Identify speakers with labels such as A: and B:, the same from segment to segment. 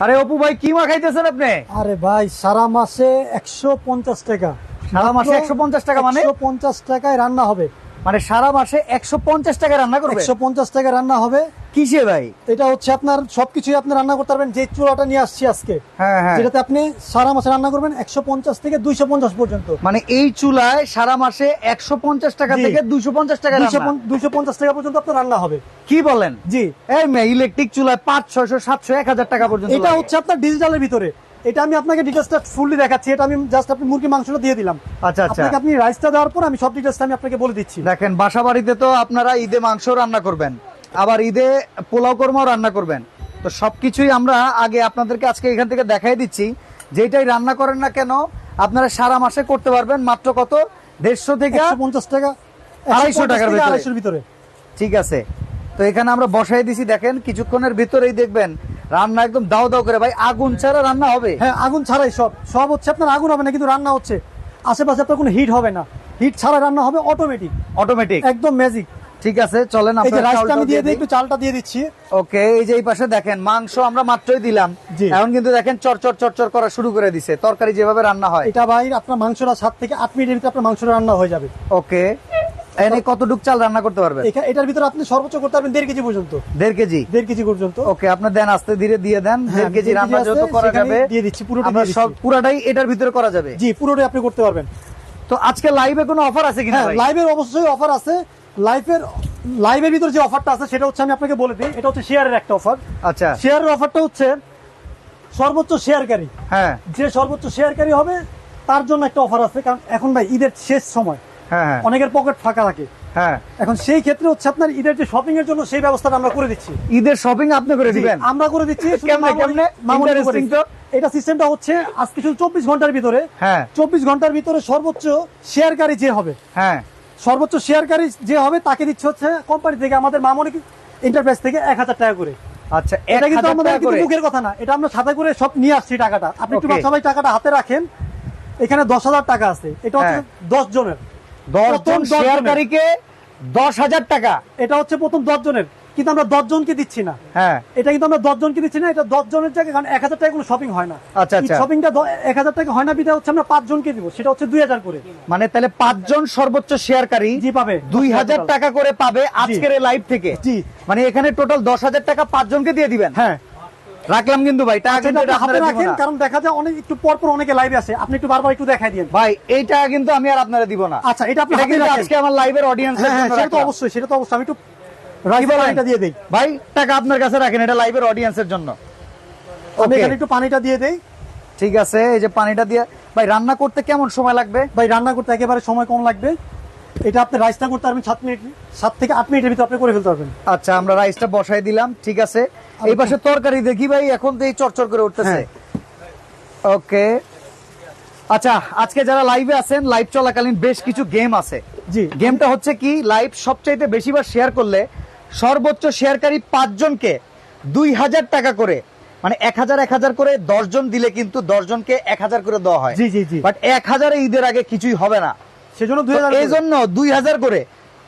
A: আরে অপু ভাই কি মা খাইতেছেন আপনি?
B: আরে ভাই সারা মাসে একশো পঞ্চাশ টাকা।
A: সারা মাসে 150 টাকা মানে?
B: একশো পঞ্চাশ টাকায় রান্না হবে।
A: মানে সারা মাসে একশো পঞ্চাশ টাকা রান্না করবে।
B: একশো পঞ্চাশ টাকা রান্না হবে।
A: কিসে ভাই?
B: এটা হচ্ছে আপনার সবকিছুই আপনি রান্না করতে পারবেন। যে চুলাটা নিয়ে আসছি আজকে
A: হ্যাঁ হ্যাঁ।
B: যেটাতে আপনি সারা মাসে রান্না করবেন একশো পঞ্চাশ থেকে দুইশো পঞ্চাশ পর্যন্ত।
A: মানে এই চুলায় সারা মাসে একশো পঞ্চাশ টাকা থেকে দুশো পঞ্চাশ টাকা।
B: দুইশো পঞ্চাশ টাকা পর্যন্ত আপনার রান্না হবে।
A: কি বলেন?
B: জি।
A: এই ইলেকট্রিক চুলায় পাঁচ ছয়শো সাতশো এক হাজার টাকা পর্যন্ত
B: এটা হচ্ছে আপনার ডিজিটালের ভিতরে। এটা আমি আপনাকে ডিটেলসটা ফুললি দেখাচ্ছি। এটা আমি জাস্ট আপনি মুরগি মাংসটা দিয়ে দিলাম।
A: আচ্ছা আচ্ছা।
B: আপনাকে আপনি রাইসটা দেওয়ার পর আমি সব ডিটেলসটা আমি আপনাকে বলে দিচ্ছি।
A: দেখেন বাসা বাড়িতে তো আপনারা ঈদে মাংস রান্না করবেন আবার ঈদে পোলাও কর্মাও রান্না করবেন। তো সবকিছুই আমরা আগে আপনাদেরকে আজকে এখান থেকে দেখাই দিচ্ছি। যেটাই রান্না করেন না কেন আপনারা সারা মাসে করতে পারবেন মাত্র কত? দেড়শো থেকে
B: পঞ্চাশ টাকা
A: আড়াইশো
B: 150
A: টাকার।
B: আড়াইশোর ভিতরে।
A: ঠিক আছে। তো এখানে আমরা বসাই দিছি দেখেন কিছুক্ষণের ভিতরেই দেখবেন রান্না একদম দাও দাও করে ভাই আগুন ছাড়া রান্না হবে।
B: হ্যাঁ আগুন ছাড়াই সব। সব হচ্ছে আপনার আগুন হবে না কিন্তু রান্না হচ্ছে। আশেপাশে আপনার কোনো হিট হবে না। হিট ছাড়া রান্না হবে অটোমেটিক
A: অটোমেটিক
B: একদম ম্যাজিক
A: ঠিক আছে চলেন
B: রাইসটা আমি দিয়ে দিই
A: দিই।
B: একটু চালটা দিয়ে দিচ্ছি।
A: ওকে এই যে এই পাশে দেখেন মাংস আমরা মাত্রই দিলাম। এখন কিন্তু দেখেন চরচর চরচর করা শুরু করে দিছে। তরকারি যেভাবে রান্না হয়।
B: এটা ভাই আপনার মাংসটা সাত থেকে আট মিনিটের ভিতরে আপনার মাংসটা রান্না হয়ে যাবে।
A: ওকে। এনে কতটুক চাল রান্না করতে পারবেন?
B: এটার ভিতরে আপনি সর্বোচ্চ করতে পারবেন দেড় কেজি পর্যন্ত।
A: দেড় কেজি?
B: দেড় কেজি পর্যন্ত।
A: ওকে আপনি দেন আস্তে ধীরে দিয়ে দেন।
B: হ্যাঁ,
A: দেড় কেজি রান্না যত করা যাবে
B: দিয়ে দিচ্ছি, পুরোটা
A: আমরা সব। পুরাটাই এটার ভিতরে করা যাবে।
B: জি পুরোটাই আপনি করতে পারবেন।
A: তো আজকে লাইভে কোনো অফার আছে কিনা
B: হ্যাঁ লাইভের অবশ্যই অফার আছে। লাইভের লাইভের ভিতরে যে অফারটা আছে সেটা হচ্ছে আমি আপনাকে বলে দিই এটা হচ্ছে শেয়ারের একটা অফার
A: আচ্ছা।
B: শেয়ারের অফারটা হচ্ছে সর্বোচ্চ শেয়ারকারী
A: হ্যাঁ।
B: যে সর্বোচ্চ শেয়ারকারী হবে তার জন্য একটা অফার আছে। কারণ এখন ভাই ঈদের শেষ সময়।
A: হ্যাঁ হ্যাঁ
B: অনেকের পকেট ফাঁকা থাকে।
A: হ্যাঁ।
B: এখন সেই ক্ষেত্রে হচ্ছে আপনার ঈদের যে শপিং এর জন্য সেই ব্যবস্থাটা আমরা করে দিচ্ছি।
A: ঈদের শপিং আপনি করে দিবেন?
B: আমরা করে দিচ্ছি। এটা সিস্টেমটা হচ্ছে আজকে শুধু চব্বিশ ঘণ্টার ভিতরে।
A: হ্যাঁ।
B: চব্বিশ ঘণ্টার ভিতরে সর্বোচ্চ শেয়ারকারী যে হবে
A: হ্যাঁ।
B: সর্বোচ্চ শেয়ারকারী যে হবে তাকে দিচ্ছে হচ্ছে কোম্পানি থেকে আমাদের মামনি ইন্টারপ্রাইজ থেকে এক হাজার টাকা করে।
A: আচ্ছা
B: এটা কিন্তু আমাদের কিন্তু মুখের কথা না। এটা আমরা সাথে করে সব নিয়ে আসছি টাকাটা। আপনি একটু সবাই টাকাটা হাতে রাখেন। এখানে দশ হাজার টাকা আছে। এটা হচ্ছে
A: হ্যাঁ।
B: দশ জনের। প্রথম
A: জন
B: দশ জনের।
A: শেয়ারকারীকে দশ হাজার টাকা।
B: এটা হচ্ছে প্রথম দশ জনের কিন্তু আমরা দশ জনকে দিচ্ছি না।
A: হ্যাঁ।
B: এটা কিন্তু আমরা দশ জনকে দিচ্ছি না এটা দশ জনের জায়গায় কারণ এক হাজার টাকা কোনো শপিং হয় না।
A: আচ্ছা, আচ্ছা।
B: শপিংটা এক হাজার টাকা হয় না বিটা হচ্ছে আমরা পাঁচ জনকে দিব। সেটা হচ্ছে দুই হাজার করে।
A: মানে তাহলে পাঁচজন সর্বোচ্চ শেয়ারকারী
B: জি পাবে।
A: দুই হাজার টাকা করে পাবে আজকের লাইভ থেকে।
B: জি।
A: মানে এখানে টোটাল দশ হাজার টাকা পাঁচজনকে দিয়ে দিবেন।
B: হ্যাঁ।
A: রাখলাম কিন্তু ভাই এটা আপনারা
B: রাখেন কারণ দেখা যায় অনেক একটু পর পর অনেকে লাইভে আসে। আপনি একটু বারবার একটু দেখাই দিন
A: ভাই এই টাকা কিন্তু আমি আর আপনারা দিব না।
B: আচ্ছা এটা আপনি
A: আজকে আমার লাইভের অডিয়েন্স
B: হ্যাঁ হ্যাঁ সেটা তো অবশ্যই সেটা তো অবশ্যই। আমি একটু পানিটা দিয়ে দেই।
A: ভাই টাকা আপনার কাছে রাখেন এটা লাইভের অডিয়েন্সের জন্য।
B: আমি এখানে একটু পানিটা দিয়ে দেই।
A: ঠিক আছে এই যে পানিটা দিয়ে ভাই রান্না করতে কেমন সময় লাগবে?
B: ভাই রান্না করতে একেবারে সময় কম লাগবে। এটা আপনি রাইসটা করতে পারবেন সাত মিনিট সাত থেকে আট মিনিটের ভিতরে আপনি করে ফেলতে পারবেন।
A: আচ্ছা আমরা রাইসটা বসাই দিলাম ঠিক আছে? এই পাশে তরকারি দেখি ভাই এখন তো এই চরচর করে উঠতেছে।
B: হ্যাঁ।
A: ওকে। আচ্ছা আজকে যারা লাইভে আছেন লাইভ চলাকালীন বেশ কিছু গেম আছে।
B: জি।
A: গেমটা হচ্ছে কি লাইভ সবচাইতে বেশিবার শেয়ার করলে সর্বোচ্চ শেয়ারকারী পাঁচজনকে দুই হাজার টাকা করে মানে এক হাজার এক হাজার করে দশজন দিলে কিন্তু দশজনকে এক হাজার করে দেওয়া হয়।
B: জি জি জি।
A: বাট এক হাজারে ঈদের আগে কিছুই হবে না।
B: সেজন্য হাজার
A: এই জন্য দুই হাজার করে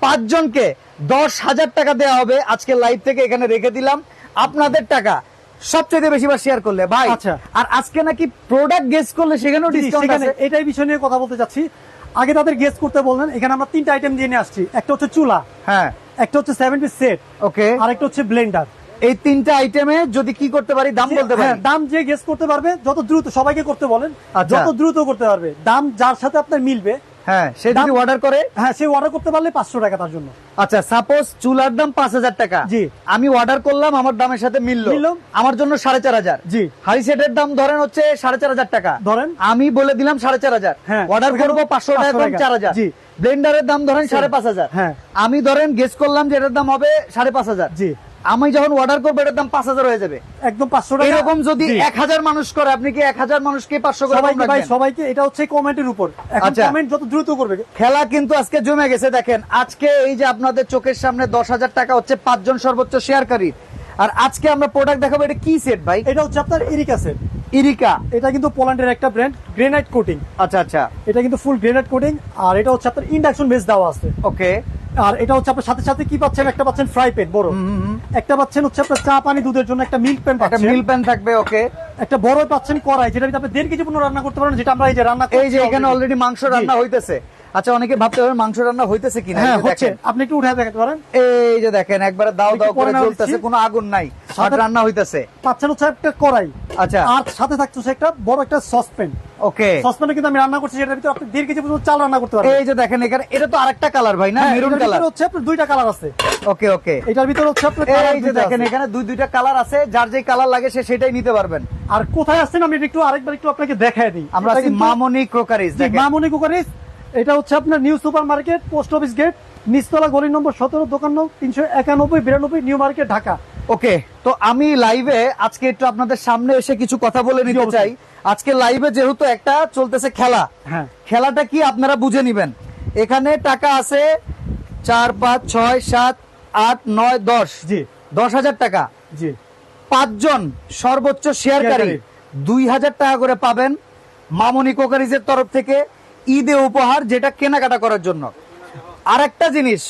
A: পাঁচজনকে দশ হাজার টাকা দেওয়া হবে আজকে লাইভ থেকে এখানে রেখে দিলাম। আপনাদের টাকা সবচেয়ে বেশি বার শেয়ার করলে। ভাই
B: আচ্ছা।
A: আর আজকে নাকি প্রোডাক্ট গেস করলে সেখানেও ডিসকাউন্ট আছে।
B: এটাই বিষয় নিয়ে কথা বলতে চাচ্ছি আগে তাদের গেস করতে বললেন এখানে আমরা তিনটা আইটেম দিয়ে নিয়ে আসছি। একটা হচ্ছে চুলা
A: হ্যাঁ।
B: একটা হচ্ছে সেভেন পিস সেট
A: ওকে
B: আর একটা হচ্ছে ব্লেন্ডার
A: এই তিনটা আইটেমে যদি কি করতে পারি দাম বলতে পারি?
B: হ্যাঁ, দাম যে গেস করতে পারবে যত দ্রুত সবাইকে করতে বলেন
A: আচ্ছা।
B: যত দ্রুত করতে পারবে দাম যার সাথে আপনার মিলবে
A: হ্যাঁ সে যদি অর্ডার করে
B: হ্যাঁ সে অর্ডার করতে পারলে পাঁচশো টাকা তার জন্য
A: আচ্ছা সাপোজ চুলার দাম পাঁচ হাজার টাকা
B: জি।
A: আমি অর্ডার করলাম আমার দামের সাথে মিললো
B: মিললো।
A: আমার জন্য সাড়ে চার হাজার
B: জি।
A: সেটের দাম ধরেন হচ্ছে সাড়ে চার হাজার টাকা
B: ধরেন।
A: আমি বলে দিলাম সাড়ে চার হাজার
B: হ্যাঁ।
A: অর্ডার করব পাঁচশো টাকা
B: 500
A: কম চার হাজার
B: জি।
A: ব্লেন্ডারের দাম ধরেন সাড়ে পাঁচ হাজার
B: হ্যাঁ।
A: আমি ধরেন গেস করলাম যে এটার দাম হবে সাড়ে পাঁচ হাজার
B: জি।
A: আমি যখন অর্ডার করব এটার দাম পাঁচ হাজার হয়ে যাবে।
B: একদম পাঁচশো টাকা।
A: এরকম যদি এক হাজার মানুষ করে আপনি কি এক হাজার মানুষকে পাঁচশো করে
B: সবাইকে ভাই সবাইকে এটা হচ্ছে কমেন্টের উপর।
A: আচ্ছা।
B: কমেন্ট যত দ্রুত করবে।
A: খেলা কিন্তু আজকে জমে গেছে দেখেন। আজকে এই যে আপনাদের চোখের সামনে দশ হাজার টাকা হচ্ছে পাঁচজন সর্বোচ্চ শেয়ারকারী আর আজকে আমরা প্রোডাক্ট দেখাবো এটা কি সেট ভাই?
B: এটা হচ্ছে আপনার এরিক অ্যাসিড
A: ইরিকা
B: এটা কিন্তু পোল্যান্ডের একটা ব্র্যান্ড গ্রেনাইট কোটিং
A: আচ্ছা আচ্ছা।
B: এটা কিন্তু ফুল গ্রেনাইট কোটিং আর এটা হচ্ছে আপনার ইন্ডাকশন বেস দেওয়া আছে।
A: ওকে
B: আর এটা হচ্ছে আপনার সাথে সাথে কি পাচ্ছেন? একটা পাচ্ছেন ফ্রাই প্যান বড়। একটা পাচ্ছেন হচ্ছে আপনার চা পানি দুধের জন্য একটা মিল্ক প্যান পাচ্ছেন।
A: মিল্ক প্যান থাকবে ওকে।
B: একটা বড় পাচ্ছেন কড়াই যেটা আপনি দেড় কেজি পর্যন্ত রান্না করতে পারেন যেটা আমরা এই যে রান্না
A: এই যে এখানে অলরেডি মাংস রান্না হইতেছে। আচ্ছা অনেকে ভাবতে পারেন মাংস রান্না হইতেছে কিনা
B: হ্যাঁ হচ্ছে। আপনি একটু উঠে দেখাতে পারেন।
A: এই যে দেখেন একবারে দাও দাও করে
B: দিচ্ছি।
A: কোনো আগুন নাই আর রান্না হইতেছে।
B: পাচ্ছেন হচ্ছে একটা কড়াই।
A: আচ্ছা।
B: আর সাথে থাকছে একটা বড় একটা সসপ্যান।
A: ওকে।
B: সসপ্যানে কিন্তু আমি রান্না করছি সেটার ভিতরে আপনি দেড় কেজি পর্যন্ত চাল রান্না করতে পারবেন।
A: এই যে দেখেন এখানে এটা তো আরেকটা কালার ভাই না?
B: হ্যাঁ,
A: মেরুন কালার।
B: হচ্ছে আপনার দুইটা কালার আছে।
A: ওকে ওকে।
B: এটার ভিতরে হচ্ছে আপনার
A: এই যে দেখেন এখানে দুই দুইটা কালার আছে যার যে কালার লাগে সে সেটাই নিতে পারবেন।
B: আর কোথায় আসছেন আমি একটু আরেকবার একটু আপনাকে দেখায় দিই।
A: আমরা আছি মামনি ক্রোকারিজ দেখেন।
B: মামনি কুকারিস এটা হচ্ছে আপনার New Super Market post office gate নিচতলা গলি নম্বর সতেরো দোকান তিনশো একানব্বই বিরানব্বই নিউ মার্কেট ঢাকা।
A: ওকে তো আমি লাইভে আজকে একটু আপনাদের সামনে এসে কিছু কথা বলে নিতে। চাই। আজকে লাইভে যেহেতু একটা চলতেছে খেলা
B: হ্যাঁ।
A: খেলাটা কি আপনারা বুঝে নিবেন? এখানে টাকা আছে চার পাঁচ ছয় সাত আট নয় দশ।
B: জি।
A: দশ হাজার টাকা।
B: জি।
A: পাঁচজন সর্বোচ্চ শেয়ারকারী। দুই হাজার টাকা করে পাবেন মামনি কোকারিজের তরফ থেকে। ঈদে উপহার যেটা কেনাকাটা করার জন্য। আর একটা জিনিস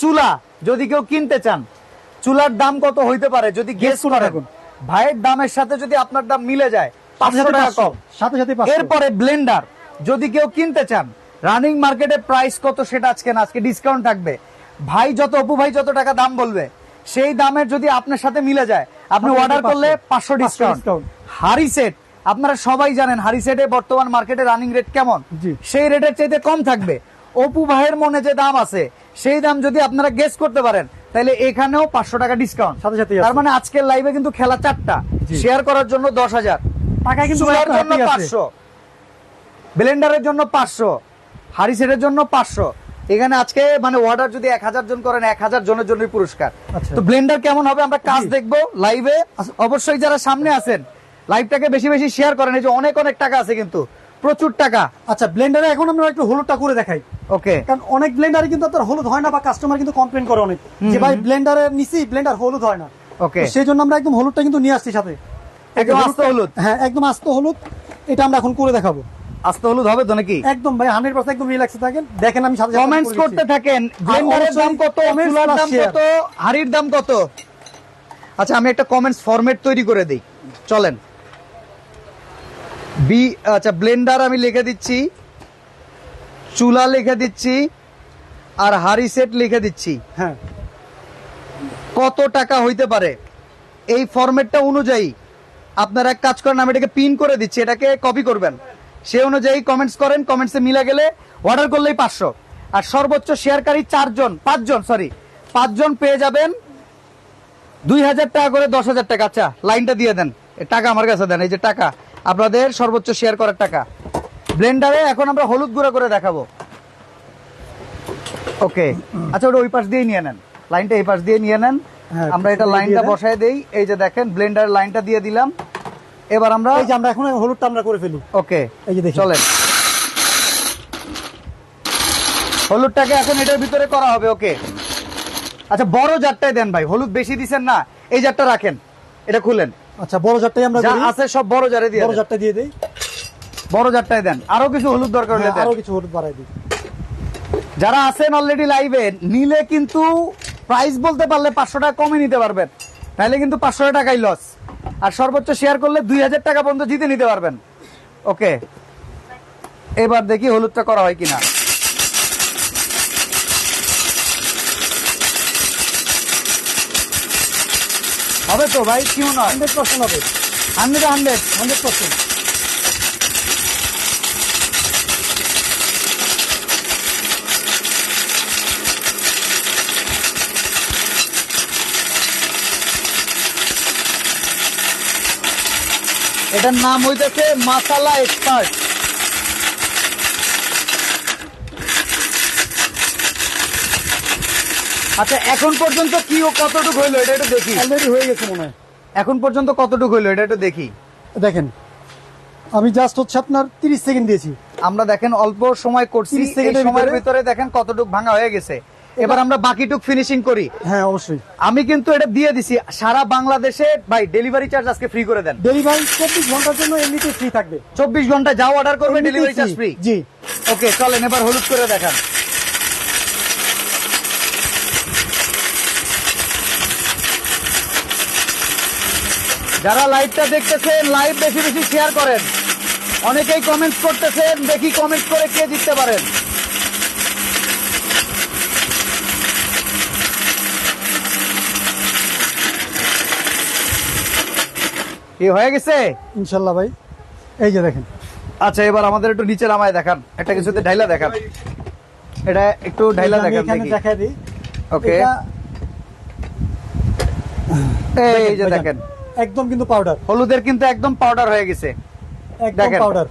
A: চুলা যদি কেউ কিনতে চান চুলার দাম কত হইতে পারে যদি গেস
B: করে
A: করেন?
B: রাখুন।
A: ভাইয়ের দামের সাথে যদি আপনার দাম মিলে যায় পাঁচশো টাকা কম।
B: সাথে সাথে
A: এরপরে ব্লেন্ডার যদি কেউ কিনতে চান রানিং মার্কেটে প্রাইস কত সেটা আজকে না আজকে ডিসকাউন্ট থাকবে। ভাই যত অপু ভাই যত টাকা দাম বলবে সেই দামের যদি আপনার সাথে মিলে যায় আপনি অর্ডার করলে
B: পাঁচশো।
A: ডিসকাউন্ট হারি সেট আপনারা সবাই জানেন হারি সেটে বর্তমান মার্কেটে রানিং রেট কেমন? সেই রেটের চাইতে কম থাকবে। অপু ভাইয়ের মনে যে দাম আছে সেই দাম যদি আপনারা গেস করতে পারেন তাহলে এখানেও পাঁচশো টাকা ডিসকাউন্ট
B: সাথে সাথে
A: তার মানে আজকের লাইভে কিন্তু খেলা চারটা। শেয়ার করার জন্য দশ হাজার।
B: টাকায় কিন্তু
A: জন্য। পাঁচশো। ব্লেন্ডারের জন্য পাঁচশো। হাড়ি সেটের জন্য পাঁচশো। এখানে আজকে মানে অর্ডার যদি এক হাজার জন করেন এক হাজার জনের জন্যই পুরস্কার।
B: আচ্ছা।
A: তো ব্লেন্ডার কেমন হবে? আমরা কাজ দেখব লাইভে অবশ্যই যারা সামনে আছেন লাইভটাকে বেশি বেশি শেয়ার করেন। এই যে অনেক অনেক টাকা আছে কিন্তু। প্রচুর টাকা।
B: আচ্ছা ব্লেন্ডারে এখন আমরা একটু হলুদটা করে দেখাই।
A: ওকে
B: কারণ অনেক ব্লেন্ডারে কিন্তু আপনার হলুদ হয় না বা কাস্টমার কিন্তু কমপ্লেন করে অনেক। যে ভাই ব্লেন্ডারের নিচে ব্লেন্ডার হলুদ হয় না।
A: ওকে
B: সেই জন্য আমরা একদম হলুদটা কিন্তু নিয়ে আসছি সাথে।
A: একদম আস্ত হলুদ?
B: হ্যাঁ একদম আস্ত হলুদ। এটা আমরা এখন করে দেখাবো।
A: আস্ত হলুদ হবে তো নাকি?
B: একদম ভাই হান্ড্রেড পার্সেন্ট একদম রিল্যাক্সে থাকেন। দেখেন আমি সাথে
A: কমেন্টস করতে থাকেন। ব্লেন্ডারের দাম কত চুলার দাম কত হাড়ির দাম কত? আচ্ছা আমি একটা কমেন্টস ফরম্যাট তৈরি করে দেই। চলেন। বি আচ্ছা ব্লেন্ডার আমি লিখে দিচ্ছি, চুলা লিখে দিচ্ছি, আর হাড়ি সেট লিখে দিচ্ছি
B: হ্যাঁ।
A: কত টাকা হইতে পারে? এই ফরম্যাটটা অনুযায়ী আপনারা এক কাজ করেন, আমি এটাকে পিন করে দিচ্ছি, এটাকে কপি করবেন। সে অনুযায়ী কমেন্টস করেন কমেন্টসে মিলে গেলে অর্ডার করলেই পাঁচশো। আর সর্বোচ্চ শেয়ারকারী চারজন, পাঁচজন সরি পাঁচজন পেয়ে যাবেন দুই হাজার টাকা করে দশ হাজার টাকা। আচ্ছা লাইনটা দিয়ে দেন। টাকা আমার কাছে দেন, এই যে টাকা। আপনাদের সর্বোচ্চ শেয়ার করার টাকা। ব্লেন্ডারে এখন আমরা হলুদ গুঁড়া করে দেখাবো। ওকে আচ্ছা ওটা ওই পাশ দিয়ে নিয়ে নেন। লাইনটা এই পাশ দিয়ে নিয়ে নেন।
B: হ্যাঁ,
A: আমরা এটা লাইনটা বসায় দেই। এই যে দেখেন ব্লেন্ডার লাইনটা দিয়ে দিলাম। এবার আমরা
B: এই যে আমরা এখন হলুদটা আমরা করে ফেলি।
A: ওকে
B: এই যে
A: চলেন। হলুদটাকে এখন এটার ভিতরে করা হবে ওকে আচ্ছা বড় জারটাই দেন ভাই হলুদ বেশি দিছেন না এই জারটা রাখেন এটা খুলেন।
B: আচ্ছা বড় জারটাই আমরা
A: যা আছে সব বড় জারে দিয়ে
B: বড় জারটা দিয়ে দেই।
A: বড় জারটাই দেন। আরও কিছু হলুদ দরকার হলে
B: হ্যাঁ, আরও কিছু হলুদ বাড়াই দিই।
A: যারা আছেন অলরেডি লাইভে নিলে কিন্তু প্রাইস বলতে পারলে পাঁচশো টাকা কমে নিতে পারবেন। তাহলে কিন্তু পাঁচশো টাকাই লস আর সর্বোচ্চ শেয়ার করলে দুই হাজার টাকা পর্যন্ত জিতে নিতে পারবেন। ওকে এবার দেখি হলুদটা করা হয় কিনা। হবে তো ভাই? কিউ নয়।
B: হান্ড্রেড পার্সেন্ট হবে।
A: Hundred hundred
B: hundred percent.
A: এটার নাম হইতেছে মাসালা এক্সপার্ট। আচ্ছা এখন পর্যন্ত কি ও কতটুকু হইল এটা একটু দেখি।
B: অলরেডি হয়ে গেছে মনে হয়।
A: এখন পর্যন্ত কতটুকু হইল এটা একটু দেখি।
B: দেখেন আমি জাস্ট হচ্ছে আপনার তিরিশ সেকেন্ড দিয়েছি।
A: আমরা দেখেন অল্প সময় করছি
B: 30 সেকেন্ডের
A: সময়ের
B: ভিতরে-
A: ভিতরে দেখেন কতটুকু ভাঙা হয়ে গেছে। এবার আমরা বাকিটুক ফিনিশিং করি।
B: হ্যাঁ অবশ্যই।
A: আমি কিন্তু এটা দিয়ে দিছি সারা বাংলাদেশে ভাই ডেলিভারি চার্জ আজকে ফ্রি করে দেন।
B: ডেলিভারি চব্বিশ ঘণ্টার জন্য এমনিতে ফ্রি থাকবে।
A: চব্বিশ ঘণ্টা যাও অর্ডার করবে ডেলিভারি চার্জ ফ্রি
B: জি।
A: ওকে চলেন এবার হলুদ করে দেখান। যারা লাইভটা দেখতেছেন লাইভ বেশি বেশি শেয়ার করেন। অনেকেই কমেন্টস করতেছেন দেখি কমেন্ট করে কে জিততে পারেন। কি হয়ে গেছে?
B: ইনশাল্লাহ ভাই। এই যে দেখেন।
A: আচ্ছা এবার আমাদের একটু নিচে নামায় দেখান। একটা কিছুতে ঢাইলা দেখান। এটা একটু ঢাইলা দেখান
B: এখানে
A: দেখি।
B: দেখাই দিই।
A: ওকে এই যে দেখেন।
B: একদম কিন্তু পাউডার
A: হলুদের কিন্তু একদম পাউডার হয়ে গেছে।
B: একদম পাউডার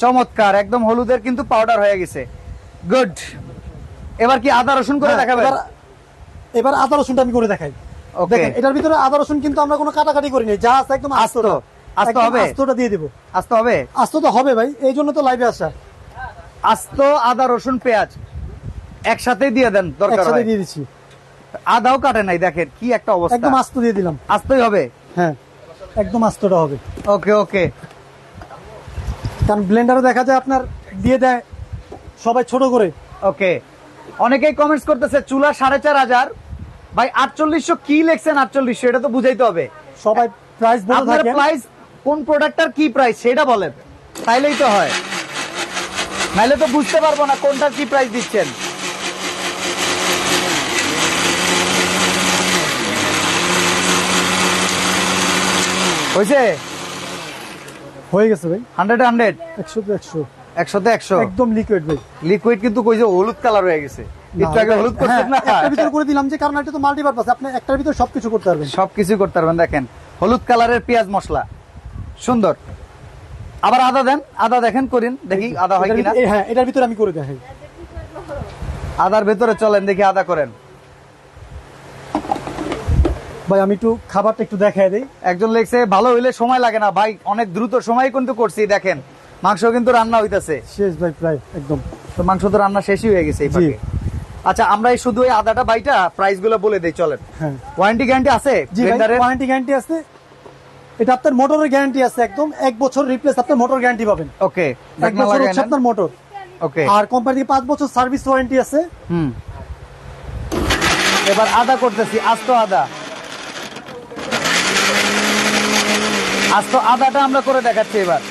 A: চমৎকার একদম হলুদের কিন্তু পাউডার হয়ে গেছে। গুড এবার কি আদা রসুন করে দেখাবেন?
B: হ্যাঁ, এবার এবার আদা রসুনটা আমি করে দেখাই। দেখেন এটার ভিতরে আদা রসুন কিন্তু আমরা কোনো কাটাকাটি করিনি যা আছে একদম
A: আস্ত। আস্ত হবে?
B: আস্তটা দিয়ে দেবো।
A: আসতে হবে?
B: আস্ত তো হবে ভাই এই জন্য তো লাইভে আসা।
A: আস্ত আদা রসুন পেঁয়াজ একসাথেই দিয়ে দেন দরকার
B: একসাথে দিয়ে দিচ্ছি।
A: আদাও কাটে নাই দেখেন কি একটা অবস্থা।
B: একদম আস্ত দিয়ে দিলাম।
A: আসতেই হবে।
B: হ্যাঁ। একদম আস্তটা হবে।
A: ওকে ওকে।
B: কারণ ব্লেন্ডারে দেখা যায় আপনার দিয়ে দেয় সবাই ছোট করে।
A: ওকে। অনেকেই কমেন্টস করতেছে চুলা সাড়ে চার হাজার। ভাই আটচল্লিশশো কি লেখছেন আটচল্লিশশো? এটা তো বুঝাইতে হবে।
B: সবাই প্রাইস বলে
A: আপনার
B: থাকেন।
A: প্রাইস কোন প্রোডাক্টটার কি প্রাইস সেটা বলেন। তাইলেই তো হয়। নাইলে তো বুঝতে পারব না কোনটার কি প্রাইস দিচ্ছেন। হয়েছে?
B: হয়ে গেছে ভাই।
A: Hundred hundred?
B: একশো তো একশো।
A: একশোতে একশো?
B: একদম লিকুইড ভাই।
A: লিকুইড কিন্তু কই যে হলুদ কালার হয়ে গেছে। একটু হলুদ না?
B: হ্যাঁ, ভিতরে করে দিলাম যে কারণ এটা তো মাল্টিপারপাস আপনি একটার ভিতরে সবকিছু করতে পারবেন।
A: সবকিছু করতে পারবেন দেখেন। হলুদ কালারের পেঁয়াজ মশলা। সুন্দর। আবার আদা দেন। আদা দেখেন করিন। দেখি আদা হয় কিনা।
B: হ্যাঁ এটার ভিতরে আমি করে দেখাই।
A: আদার ভেতরে চলেন দেখি আদা করেন।
B: ভাই আমি একটু খাবারটা একটু দেখাই দিই।
A: একজন লেগছে ভালো হইলে সময় লাগে না ভাই অনেক দ্রুত সময় কিন্তু করছি দেখেন। মাংস কিন্তু রান্না হইতাছে।
B: শেষ ভাই প্রায় একদম।
A: তো মাংস তো রান্না শেষই হয়ে গেছে এই ফাঁকে। আচ্ছা আমরা এই শুধু এই আদাটা বাইটা প্রাইসগুলো বলে দেই চলেন।
B: হ্যাঁ।
A: ওয়ারেন্টি গ্যারান্টি আছে
B: ওয়ারেন্টি গ্যারান্টি আছে। এটা আপনার মোটরের গ্যারান্টি আছে একদম। এক বছর রিপ্লেস আপনার মোটর গ্যারান্টি পাবেন।
A: ওকে
B: এক বছর হচ্ছে আপনার মোটর।
A: ওকে।
B: আর কোম্পানি থেকে পাঁচ বছর সার্ভিস ওয়ারেন্টি আছে।
A: হুম। এবার আদা করতেছি আস্ত আদা। আস্ত আদাটা আমরা করে দেখাচ্ছি এবার।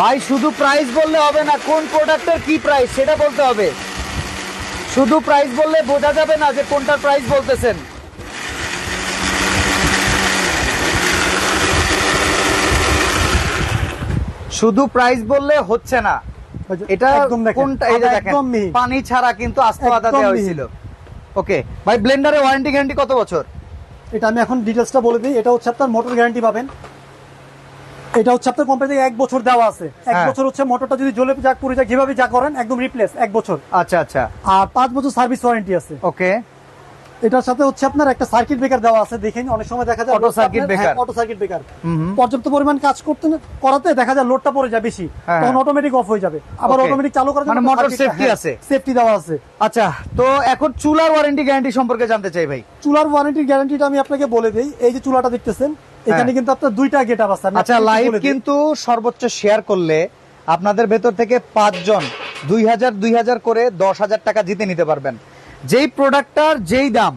A: ভাই শুধু প্রাইস বললে হবে না কোন প্রোডাক্টের কি প্রাইস সেটা বলতে হবে। শুধু প্রাইস বললে বোঝা যাবে না যে কোনটার প্রাইস বলতেছেন। শুধু প্রাইস বললে হচ্ছে না। এটা কোনটা এই যে দেখেন পানি ছাড়া কিন্তু আস্ত আদা দেওয়া হয়েছিল। ওকে ভাই ব্লেন্ডারে ওয়ারেন্টি গ্যারান্টি কত বছর?
B: এটা আমি এখন ডিটেলসটা বলে দিই। এটা হচ্ছে আপনার মোটর গ্যারান্টি পাবেন। এটা হচ্ছে আপনার কোম্পানি থেকে এক বছর দেওয়া আছে। এক
A: হ্যাঁ।
B: বছর হচ্ছে মোটরটা যদি জ্বলে যাক পুরে যাক যেভাবে যা করেন একদম রিপ্লেস এক বছর।
A: আচ্ছা আচ্ছা।
B: আর পাঁচ বছর সার্ভিস ওয়ারেন্টি আছে।
A: ওকে
B: এটার সাথে হচ্ছে আপনার একটা সার্কিট ব্রেকার দেওয়া আছে দেখেন অনেক সময় দেখা যায়
A: Auto circuit breaker।
B: Auto circuit breaker. পর্যাপ্ত পরিমাণ কাজ করতে না- করাতে দেখা যায় লোডটা পড়ে যায় বেশি
A: হ্যাঁ,
B: তখন
A: হ্যাঁ।
B: অটোমেটিক অফ হয়ে যাবে আবার অটোমেটিক চালু করার
A: মানে motor safety আছে।
B: সেফটি দেওয়া আছে
A: আচ্ছা তো এখন চুলার ওয়ারেন্টি গ্যারান্টি সম্পর্কে জানতে চাই ভাই
B: চুলার ওয়ারেন্টি গ্যারান্টিটা আমি আপনাকে বলে দেই এই যে চুলাটা দেখতেছেন এখানে কিন্তু আপনার দুইটা গেট আছে
A: আচ্ছা লাইভ কিন্তু সর্বোচ্চ শেয়ার করলে আপনাদের ভেতর থেকে পাঁচজন দুই হাজার দুই হাজার করে দশ হাজার টাকা জিতে নিতে পারবেন যেই প্রোডাক্টটার যেই দাম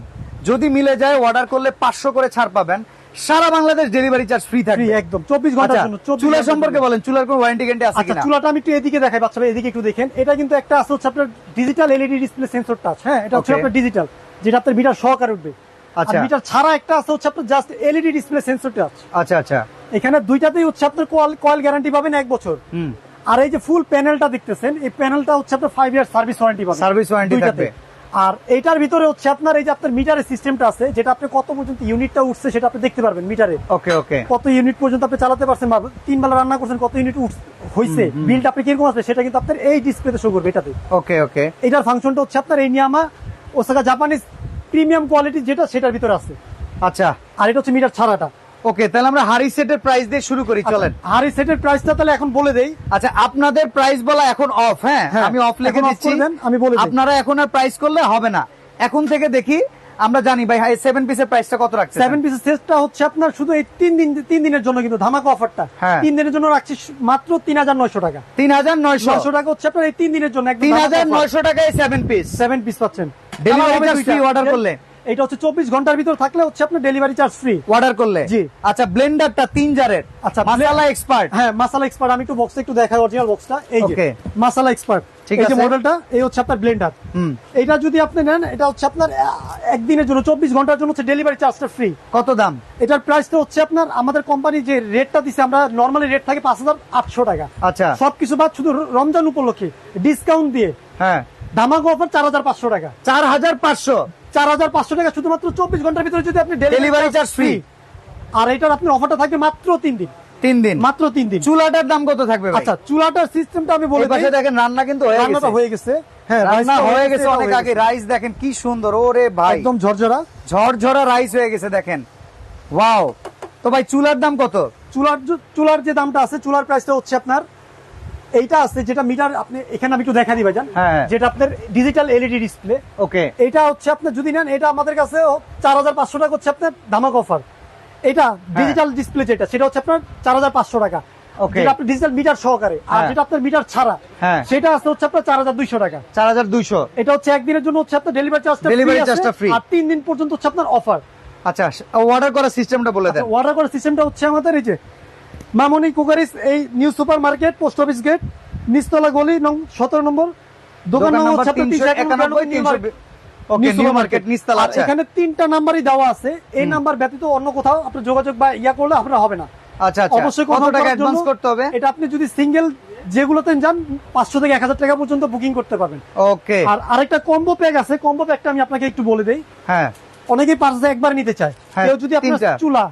A: যদি মিলে যায় অর্ডার করলে পাঁচশো করে ছাড় পাবেন। সারা বাংলাদেশ ডেলিভারি চার্জ ফ্রি থাকবে।
B: একদম। চব্বিশ ঘণ্টার
A: আচ্ছা, চুলা সম্পর্কে বলেন চুলার কোন ওয়ারেন্টি গ্যারান্টি আছে
B: আচ্ছা চুলাটা আমি একটু এদিকে দেখাই বাচ্চা ভাই, এদিকে একটু দেখেন। এটা কিন্তু একটা আছে হচ্ছে আপনার digital LED display sensor touch হ্যাঁ? এটা হচ্ছে আপনার ডিজিটাল যেটা আপনার মিটার সহকারে উঠবে।
A: আচ্ছা।
B: মিটার ছাড়া একটা আছে হচ্ছে আপনার just LED display sensor touch
A: আচ্ছা আচ্ছা।
B: এখানে দুইটাতেই হচ্ছে আপনার কয়েল কয়েল গ্যারান্টি পাবেন এক বছর।
A: হুম।
B: আর এই যে ফুল প্যানেলটা দেখতেছেন এই প্যানেলটা হচ্ছে আপনার ফাইভ ইয়ার সার্ভিস ওয়ারেন্টি পাবেন।
A: Warranty
B: দুইটাতে।
A: থাকবে।
B: আর এইটার ভিতরে হচ্ছে আপনার এই যে আপনার মিটারের সিস্টেমটা আছে যেটা আপনি কত পর্যন্ত ইউনিটটা উঠছে সেটা আপনি দেখতে পারবেন মিটারে।
A: ওকে ওকে।
B: কত ইউনিট পর্যন্ত আপনি চালাতে পারছেন বা তিন বেলা রান্না করছেন কত ইউনিট হয়েছে বিলটা আপনি কীরকম আসবে সেটা কিন্তু আপনার এই ডিসপ্লেতে শো করবে এটাতে।
A: ওকে ওকে।
B: এটার ফাংশনটা হচ্ছে আপনার এই নিয়ামা ওসাকা জাপানিজ প্রিমিয়াম কোয়ালিটি যেটা সেটার ভিতরে আছে।
A: আচ্ছা।
B: আর এটা হচ্ছে মিটার ছাড়াটা।
A: ওকে তাহলে আমরা হারি সেটের প্রাইস দিয়ে শুরু করি চলেন।
B: আর সেটের প্রাইসটা তাহলে এখন বলে দেই।
A: আচ্ছা আপনাদের প্রাইস বলা এখন অফ হ্যাঁ?
B: হ্যাঁ,
A: আমি অফ লিখে দিচ্ছি।
B: আমি বলে
A: আপনারা এখন আর প্রাইস করলে হবে না। এখন থেকে দেখি আমরা জানি ভাই হাই সেভেন পিসের প্রাইসটা কত রাখছে।
B: সেভেন পিসের সেটটা হচ্ছে আপনার শুধু এই তিন দিন তিন দিনের জন্য কিন্তু ধামাকা অফারটা
A: হ্যাঁ।
B: তিন দিনের জন্য রাখছি মাত্র তিন হাজার নয়শো টাকা।
A: তিন হাজার নয়শো।
B: নয়শো টাকা হচ্ছে আপনার এই তিন দিনের জন্য
A: তিন হাজার নয়শো টাকায় সেভেন পিস
B: সেভেন পিস পাচ্ছেন।
A: Free order করলে?
B: এটা হচ্ছে চব্বিশ ঘণ্টার ভিতর থাকলে হচ্ছে আপনার ডেলিভারি চার্জ ফ্রি
A: অর্ডার করলে?
B: জি।
A: আচ্ছা ব্লেন্ডারটা তিন জারের।
B: আচ্ছা,
A: মাসালা এক্সপার্ট
B: হ্যাঁ মাসালা এক্সপার্ট আমি একটু বক্সটা একটু দেখাই অরিজিনাল বক্সটা এই যে মাসালা এক্সপার্ট
A: ঠিক আছে।
B: মডেলটা এই হচ্ছে আপনার ব্লেন্ডার
A: হুম।
B: এটা যদি আপনি নেন এটা হচ্ছে আপনার একদিনের জন্য চব্বিশ ঘণ্টার জন্য হচ্ছে ডেলিভারি চার্জটা ফ্রি
A: কত দাম?
B: এটার প্রাইসটা হচ্ছে আপনার আমাদের কোম্পানি যে রেটটা দিছে আমরা নর্মালি রেট থাকে পাঁচ হাজার আটশো টাকা।
A: আচ্ছা।
B: সবকিছু বাদ শুধু রমজান উপলক্ষে ডিসকাউন্ট দিয়ে।
A: হ্যাঁ।
B: ধামাকা অফার চার হাজার পাঁচশো টাকা।
A: চার হাজার পাঁচশো?
B: চার হাজার পাঁচশো টাকা শুধুমাত্র চব্বিশ ঘণ্টার ভিতরে যদি আপনি
A: Delivery charge free।
B: আর এটার আপনি অফারটা থাকবে মাত্র তিন দিন।
A: তিন দিন।
B: মাত্র তিন দিন।
A: চুলাটার দাম কত থাকবে ভাই?
B: আচ্ছা চুলাটার সিস্টেমটা আমি বলে দিই।
A: দেখেন রান্না কিন্তু হয়ে
B: রান্নাটা
A: গেছে।
B: হয়ে গেছে। হ্যাঁ
A: রান্না হয়ে গেছে অনেক আগে। রাইস দেখেন কি সুন্দর ওরে ভাই।
B: একদম ঝরঝরা।
A: ঝরঝরা রাইস হয়ে গেছে দেখেন। ওয়াও তো ভাই চুলার দাম কত?
B: চুলার চুলার যে দামটা আছে চুলার প্রাইসটা হচ্ছে আপনার এইটা আছে যেটা মিটার আপনি এখানে আমি একটু দেখা দিই ভাইজান
A: হ্যাঁ।
B: যেটা আপনার ডিজিটাল এলইডি ডিসপ্লে
A: ওকে
B: এটা হচ্ছে আপনার যদি নেন এটা আমাদের কাছে চার হাজার পাঁচশো টাকা হচ্ছে আপনার ধামাক অফার এটা
A: হ্যাঁ।
B: ডিজিটাল ডিসপ্লে যেটা সেটা হচ্ছে আপনার চার হাজার পাঁচশো টাকা. যেটা আপনার ডিজিটাল মিটার সহকারে আর
A: হ্যাঁ।
B: যেটা আপনার মিটার ছাড়া
A: হ্যাঁ।
B: সেটা আছে হচ্ছে আপনার চার হাজার দুইশো টাকা
A: চার হাজার দুইশো
B: এটা হচ্ছে একদিনের জন্য হচ্ছে আপনার ডেলিভারি চার্জটা ডেলিভারি
A: charge টা free।
B: আর তিন দিন পর্যন্ত হচ্ছে আপনার অফার
A: আচ্ছা অর্ডার করার সিস্টেমটা বলে দেন
B: অর্ডার করার সিস্টেমটা হচ্ছে আমাদের এই যে মামনি কুকারিস এই New Super Market post office gate নিচতলা গলি নং সতেরো নম্বর দোকান নম্বর
A: তিনশো একানব্বই নিস্তালা
B: এখানে তিনটা নাম্বারই দেওয়া আছে। এই নাম্বার ব্যতীত অন্য কোথাও আপনার যোগাযোগ বা ইয়া করলে আপনার হবে না।
A: আচ্ছা আচ্ছা।
B: অবশ্যই
A: কত টাকা অ্যাডভান্স করতে হবে?
B: এটা আপনি যদি সিঙ্গেল যেগুলোতে যান পাঁচশো থেকে এক হাজার টাকা পর্যন্ত বুকিং করতে পারবেন।
A: ওকে।
B: আর আরেকটা কম্বো প্যাক আছে। কম্বো প্যাকটা আমি আপনাকে একটু বলে দেই।
A: হ্যাঁ।
B: অনেকেই পাঁচটা একবার নিতে চায়।
A: হ্যাঁ,
B: কেউ যদি আপনার চুলা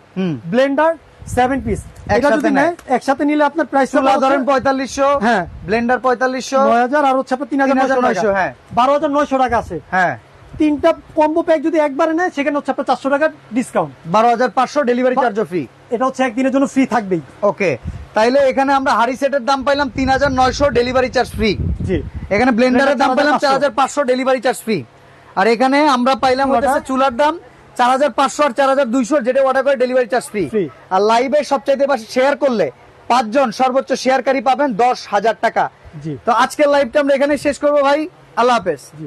B: ব্লেন্ডার সেভেন পিস এটা যদি
A: নেয়।
B: নেয় একসাথে নিলে আপনার প্রাইস
A: চুলা ধরেন পঁয়তাল্লিশশো
B: হ্যাঁ।
A: ব্লেন্ডার পঁয়তাল্লিশশো
B: নয় হাজার আর হচ্ছে আপনার তিন হাজার নয়শো
A: হ্যাঁ।
B: বারো হাজার নয়শো টাকা আছে।
A: হ্যাঁ।
B: তিনটা কম্বো প্যাক যদি একবারে নেয় সেখানে হচ্ছে আপনার চারশো টাকা ডিসকাউন্ট
A: বারো হাজার পাঁচশো ডেলিভারি চার্জও ফ্রি
B: এটা হচ্ছে একদিনের জন্য ফ্রি থাকবেই।
A: ওকে। তাইলে এখানে আমরা হাড়ি সেটের দাম পাইলাম তিন হাজার নয়শো ডেলিভারি চার্জ ফ্রি
B: জি।
A: এখানে ব্লেন্ডারের দাম পেলাম চার হাজার পাঁচশো ডেলিভারি চার্জ ফ্রি আর এখানে আমরা পাইলাম? চুলার দাম চার হাজার পাঁচশো আর চার হাজার দুইশো যেটা অর্ডার করে ডেলিভারি চার্জ ফ্রি। আর লাইভে সবচাইতে পাশে শেয়ার করলে পাঁচজন সর্বোচ্চ শেয়ারকারী পাবেন দশ হাজার টাকা।
B: জি।
A: তো আজকের লাইভটা আমরা এখানে শেষ করব ভাই। আল্লাহ হাফেজ।
B: জি।